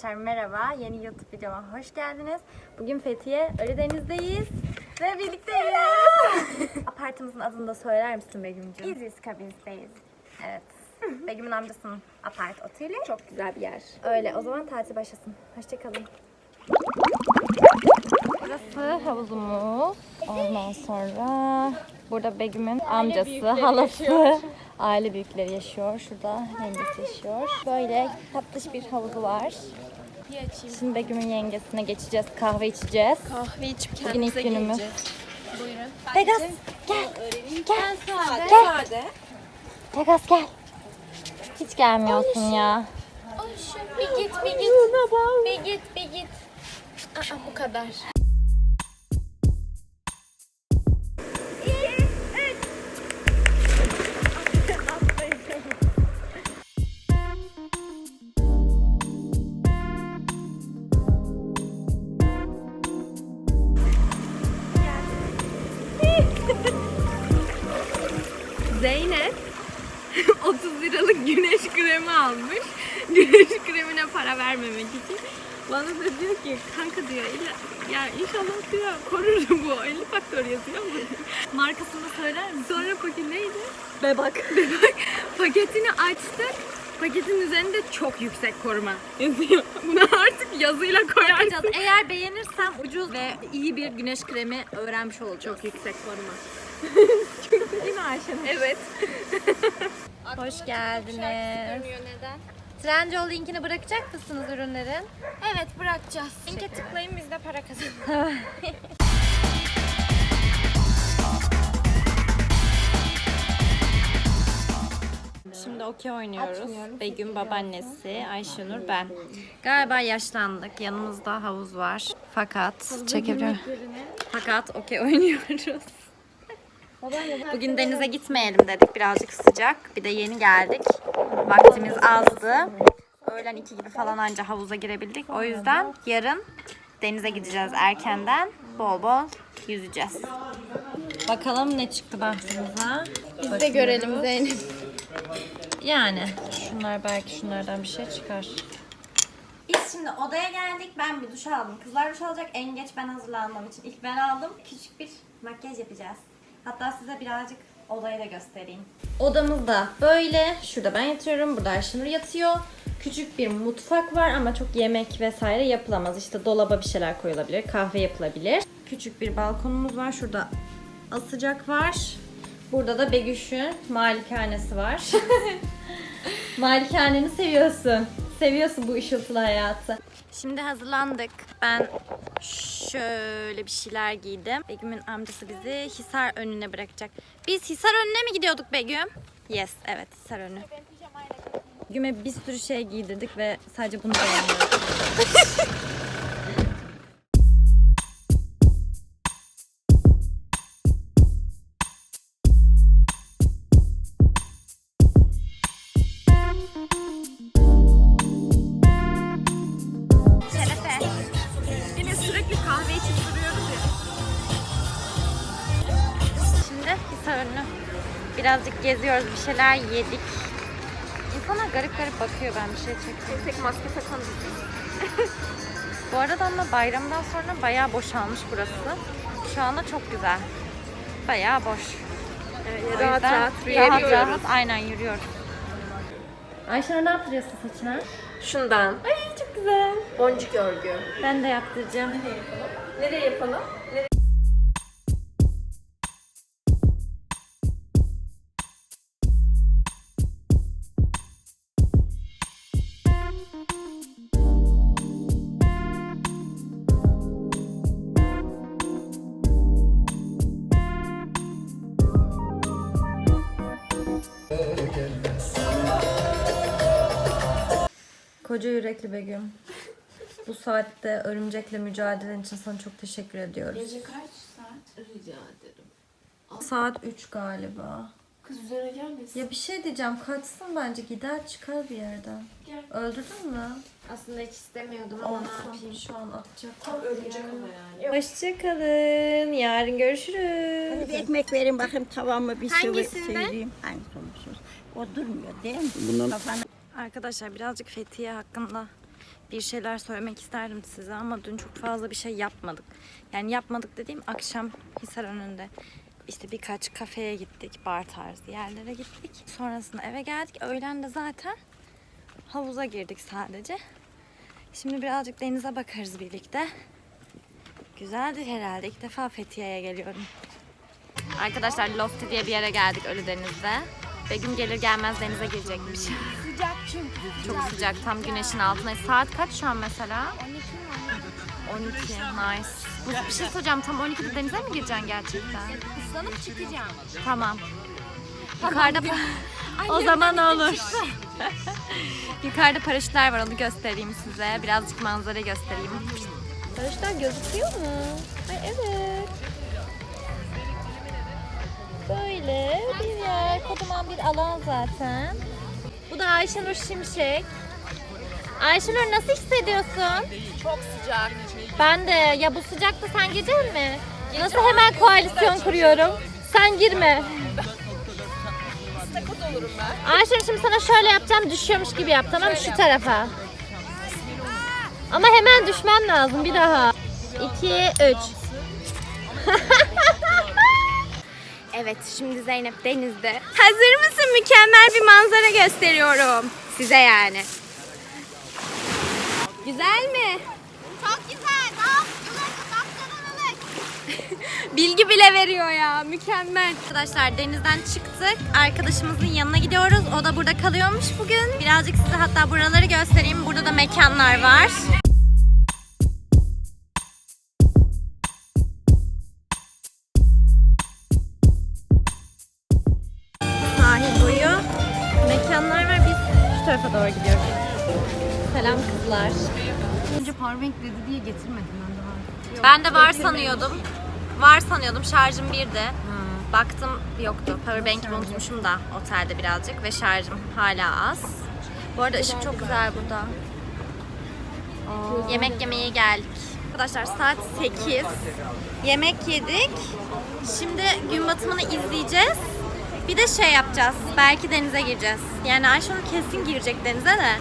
Arkadaşlar merhaba, yeni YouTube videoma hoş geldiniz. Bugün Fethiye Ölüdeniz'deyiz ve birlikteyiz. Apartımızın adını da söyler misin Begüm'cüğüm? İdris Kabin'deyiz. Evet. Begüm'ün amcasının apart oteli. Çok güzel bir yer. Öyle, o zaman tatil başlasın. Hoşçakalın. Burası havuzumuz. Ondan sonra burada Begüm'ün amcası, halası, aile büyükleri yaşıyor. Şurada yengesi yaşıyor. Böyle tatlış bir havuzu var. Şimdi Begüm'ün yengesine geçeceğiz, kahve içeceğiz. Kahve içip Bugün ilk günümüz. Buyurun. Vegas, gel. Gel sade. Gel. Sade. Vegas gel. Hiç gelmiyorsun ya. Ay şu bir git bir git. Bir git bir git. Aa bu kadar. Liralık güneş kremi almış. Güneş kremine para vermemek için. Bana da diyor ki kanka diyor illa, ya inşallah diyor korur bu 50 faktör yazıyor mu? Markasını söyler misin? Sonra paket neydi? Bebak. Bebek paketini açtık. Paketin üzerinde çok yüksek koruma yazıyor. Bunu artık yazıyla koyarsın. Eğer beğenirsem ucuz ve iyi bir güneş kremi öğrenmiş olacağız. Çok yüksek koruma. Değil mi Ayşenur? Evet. Hoş geldiniz. neden? Trendyol linkini bırakacak mısınız ürünlerin? Evet bırakacağız. Linke tıklayın biz de para kazanalım. Şimdi okey oynuyoruz. Begüm babaannesi, Ayşenur ben. Galiba yaşlandık. Yanımızda havuz var. Fakat çekebiliyor. Fakat okey oynuyoruz. Bugün denize gitmeyelim dedik. Birazcık sıcak. Bir de yeni geldik. Vaktimiz azdı. Öğlen iki gibi falan anca havuza girebildik. O yüzden yarın denize gideceğiz erkenden. Bol bol yüzeceğiz. Bakalım ne çıktı bahtımıza. Biz de görelim Zeynep. Yani şunlar belki şunlardan bir şey çıkar. Biz şimdi odaya geldik. Ben bir duş aldım. Kızlar duş alacak. En geç ben hazırlanmam için. ilk ben aldım. Küçük bir makyaj yapacağız. Hatta size birazcık odayı da göstereyim. Odamız da böyle. Şurada ben yatıyorum. Burada Ayşenur yatıyor. Küçük bir mutfak var ama çok yemek vesaire yapılamaz. İşte dolaba bir şeyler koyulabilir. Kahve yapılabilir. Küçük bir balkonumuz var. Şurada asacak var. Burada da Begüş'ün malikanesi var. Malikaneni seviyorsun. Seviyorsun bu ışıltılı hayatı. Şimdi hazırlandık. Ben şöyle bir şeyler giydim. Begüm'ün amcası bizi Hisar önüne bırakacak. Biz Hisar önüne mi gidiyorduk Begüm? Yes, evet Hisar önü. Begüm'e bir sürü şey giydirdik ve sadece bunu beğenmiyorum. geziyoruz, bir şeyler yedik. İnsanlar garip garip bakıyor ben bir şey çekiyorum. Tek maske takan Bu arada ama bayramdan sonra bayağı boşalmış burası. Şu anda çok güzel. Bayağı boş. O rahat rahat rahat yürüyebiliyoruz. rahat aynen yürüyoruz. Ayşenur ne yaptırıyorsun saçına? Şundan. Ay çok güzel. Boncuk örgü. Ben de yaptıracağım. Nereye yapalım? Koca yürekli Begüm. Bu saatte örümcekle mücadelen için sana çok teşekkür ediyoruz. Gece kaç saat? Rica ederim. Saat 3 galiba. Kız üzerine gelmesin. Ya bir şey diyeceğim. Kaçsın bence gider çıkar bir yerden. Gel. Öldürdün mü? Aslında hiç istemiyordum ama ne Olsun. yapayım. Şu an atacak. Tam örümcek ama yani. Hoşçakalın. Yarın görüşürüz. Bir ekmek verin bakayım tavamı bir sıvı Hangisinde? söyleyeyim. Hangisi olursunuz? O durmuyor değil mi? Bundan Kafana Arkadaşlar birazcık Fethiye hakkında bir şeyler söylemek isterdim size ama dün çok fazla bir şey yapmadık. Yani yapmadık dediğim akşam Hisar önünde işte birkaç kafeye gittik, bar tarzı yerlere gittik. Sonrasında eve geldik. Öğlen de zaten havuza girdik sadece. Şimdi birazcık denize bakarız birlikte. Güzeldir herhalde. İlk defa Fethiye'ye geliyorum. Arkadaşlar Lofty diye bir yere geldik Ölüdeniz'de. Begüm gelir gelmez denize girecekmiş. Sıcak çünkü. Çok sıcak. Tam güneşin altına. Saat kaç şu an mesela? 12. Nice. Bu, bir şey soracağım. Tam 12'de denize mi gireceksin gerçekten? Islanıp çıkacağım. Tamam. Yukarıda o zaman olur. Yukarıda paraşütler var onu göstereyim size. Birazcık manzara göstereyim. Paraşütler gözüküyor mu? Ay evet. Böyle bir yer. Kocaman bir alan zaten. Bu da Ayşenur Şimşek. Ayşenur nasıl hissediyorsun? Çok sıcak. Ben de. Ya bu sıcakta sen girecek mi? Nasıl hemen koalisyon kuruyorum? Sen girme. Olurum ben. Ayşenur şimdi sana şöyle yapacağım. Düşüyormuş gibi yap tamam mı? Şu tarafa. Ama hemen düşmem lazım. Bir daha. 2, 3. evet şimdi Zeynep denizde. Hazır mısın? Mükemmel bir manzara gösteriyorum. Size yani. Güzel mi? Çok güzel. Bak. Bilgi bile veriyor ya. Mükemmel. Arkadaşlar denizden çıktık. Arkadaşımızın yanına gidiyoruz. O da burada kalıyormuş bugün. Birazcık size hatta buraları göstereyim. Burada da mekanlar var. Doğru gidiyoruz. Selam kızlar. Önce powerbank dedi diye getirmedim ben daha. Ben de var sanıyordum. Var sanıyordum. Şarjım birdi. Baktım yoktu. Powerbank'imi unutmuşum da otelde birazcık ve şarjım hala az. Bu arada ışık çok güzel burada. Yemek yemeye geldik. Arkadaşlar saat 8. Yemek yedik. Şimdi gün batımını izleyeceğiz. Bir de şey yapacağız. Belki denize gireceğiz. Yani Ayşenur kesin girecek denize de.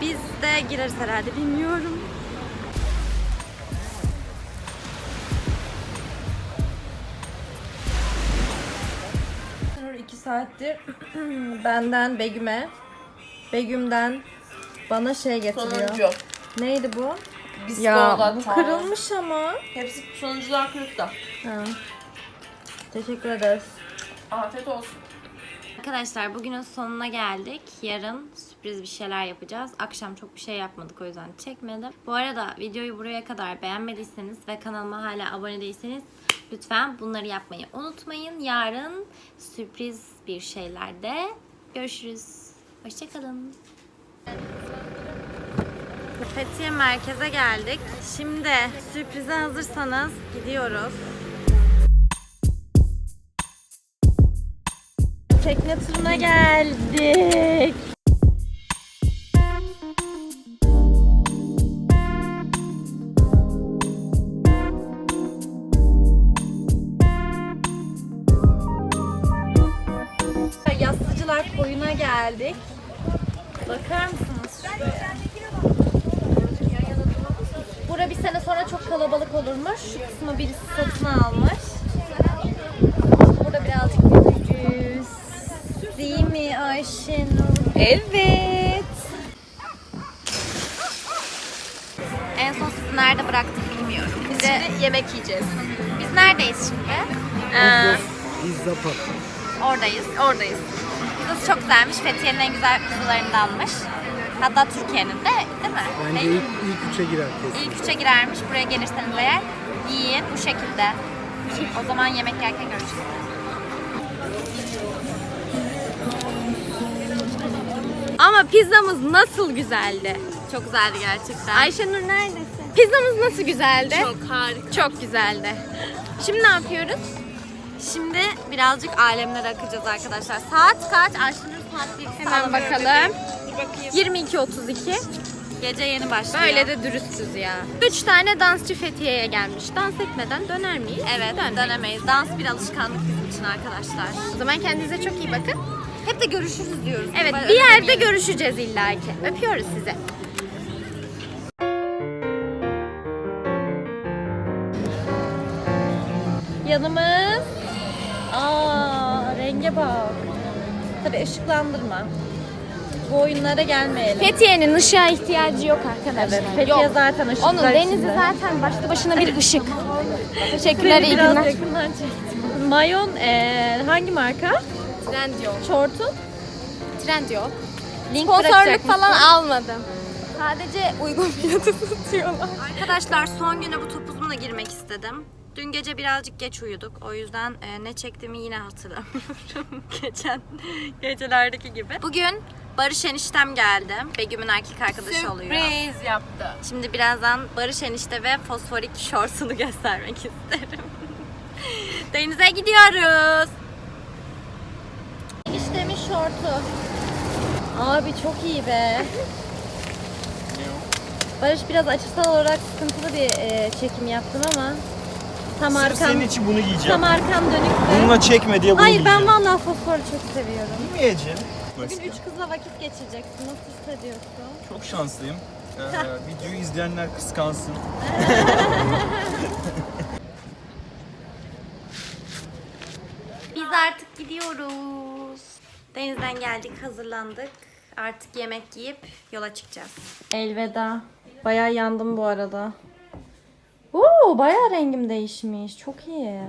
Biz de gireriz herhalde bilmiyorum. İki saattir benden Begüm'e, Begüm'den bana şey getiriyor. Sonuncu. Neydi bu? Bisko Ya bu kırılmış ama. Hepsi sonuncular kırık da. Ha. Teşekkür ederiz. Afiyet olsun. Arkadaşlar bugünün sonuna geldik. Yarın sürpriz bir şeyler yapacağız. Akşam çok bir şey yapmadık o yüzden çekmedim. Bu arada videoyu buraya kadar beğenmediyseniz ve kanalıma hala abone değilseniz lütfen bunları yapmayı unutmayın. Yarın sürpriz bir şeylerde görüşürüz. Hoşçakalın. Fethiye merkeze geldik. Şimdi sürprize hazırsanız gidiyoruz. Tekne turuna geldik. Yastıcılar koyuna geldik. Bakar mısınız? Bura bir sene sonra çok kalabalık olurmuş. Şu kısmı birisi satın almış. Burada birazcık göreceğiz. Değil mi Ayşenur? Evet. En son sizi nerede bıraktık bilmiyorum. Biz de yemek yiyeceğiz. Biz neredeyiz şimdi? Ee, Pizza Pub. oradayız. Oradayız. Pizzası çok güzelmiş. Fethiye'nin en güzel pizzalarındanmış. Hatta Türkiye'nin de değil mi? Bence ilk, ilk üçe girer kesin. İlk üçe girermiş. Buraya gelirseniz eğer yiyin bu şekilde. O zaman yemek yerken görüşürüz. Ama pizzamız nasıl güzeldi? Çok güzeldi gerçekten. Ayşenur neredesin? Pizzamız nasıl güzeldi? Çok harika. Çok güzeldi. Şimdi ne yapıyoruz? Şimdi birazcık alemlere akacağız arkadaşlar. Saat kaç? Ayşenur saat bilgisi Hemen bakalım. Bir bakayım. 22.32. Gece yeni başlıyor. Böyle de dürüstüz ya. Üç tane dansçı Fethiye'ye gelmiş. Dans etmeden döner miyiz? Evet Dönmeyiz. dönemeyiz. Dans bir alışkanlık bizim için arkadaşlar. O zaman kendinize çok iyi bakın. Hep de görüşürüz diyoruz. Evet bir yerde önemli. görüşeceğiz illaki. Öpüyoruz sizi. Yanımız. Aa renge bak. Tabi ışıklandırma. Bu oyunlara gelmeyelim. Fethiye'nin ışığa ihtiyacı yok arkadaşlar. Evet, Fethiye yok. zaten ışıklar Onun denizi içinde. zaten başlı başına bir ışık. Teşekkürler, iyi günler. Mayon e, hangi marka? Trendyol. Şortun? Trendyol. Link Sponsorluk falan mısın? almadım. Sadece uygun fiyatı tutuyorlar. Arkadaşlar son güne bu topuzumla girmek istedim. Dün gece birazcık geç uyuduk. O yüzden e, ne çektiğimi yine hatırlamıyorum. Geçen gecelerdeki gibi. Bugün Barış eniştem geldi. Begüm'ün erkek arkadaşı oluyor. Sürpriz yaptı. Şimdi birazdan Barış enişte ve fosforik şortunu göstermek isterim. Denize gidiyoruz. Şortu. Abi çok iyi be. Barış biraz açısal olarak sıkıntılı bir e, çekim yaptım ama tam Sırf arkam senin için bunu giyeceğim. tam arkam dönüktü. Bununla çekme diye bunu Hayır ben giyeceğim. vallahi fosforu çok seviyorum. Giymeyeceğim. Bugün üç kızla vakit geçireceksin. Nasıl hissediyorsun? Çok şanslıyım. Ee, videoyu izleyenler kıskansın. Biz artık gidiyoruz. Denizden geldik, hazırlandık. Artık yemek yiyip yola çıkacağız. Elveda. Bayağı yandım bu arada. Oo, bayağı rengim değişmiş. Çok iyi.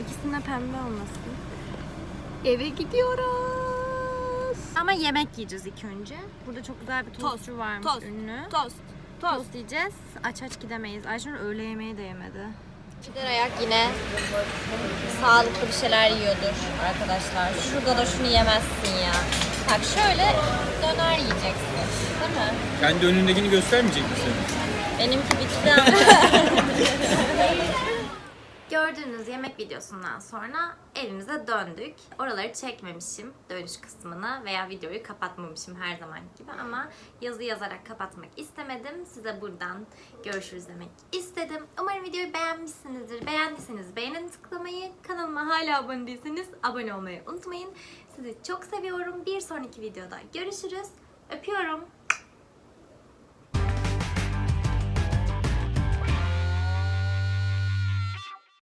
İkisinde pembe olmasın. Eve gidiyoruz. Ama yemek yiyeceğiz ilk önce. Burada çok güzel bir tostçu varmış tost, ünlü. Tost. Tost yiyeceğiz. Aç aç gidemeyiz. Ayşenur öğle yemeği de yemedi. Gider ayak yine sağlıklı bir şeyler yiyordur arkadaşlar. Şurada da şunu yemezsin ya. Bak şöyle döner yiyeceksin. Değil mi? Kendi önündekini göstermeyecek misin? Benimki bitti ama. Gördüğünüz yemek videosundan sonra evimize döndük. Oraları çekmemişim dönüş kısmını veya videoyu kapatmamışım her zaman gibi ama yazı yazarak kapatmak istemedim. Size buradan görüşürüz demek istedim. Umarım videoyu beğenmişsinizdir. Beğendiyseniz beğenin tıklamayı, kanalıma hala abone değilseniz abone olmayı unutmayın. Sizi çok seviyorum. Bir sonraki videoda görüşürüz. Öpüyorum.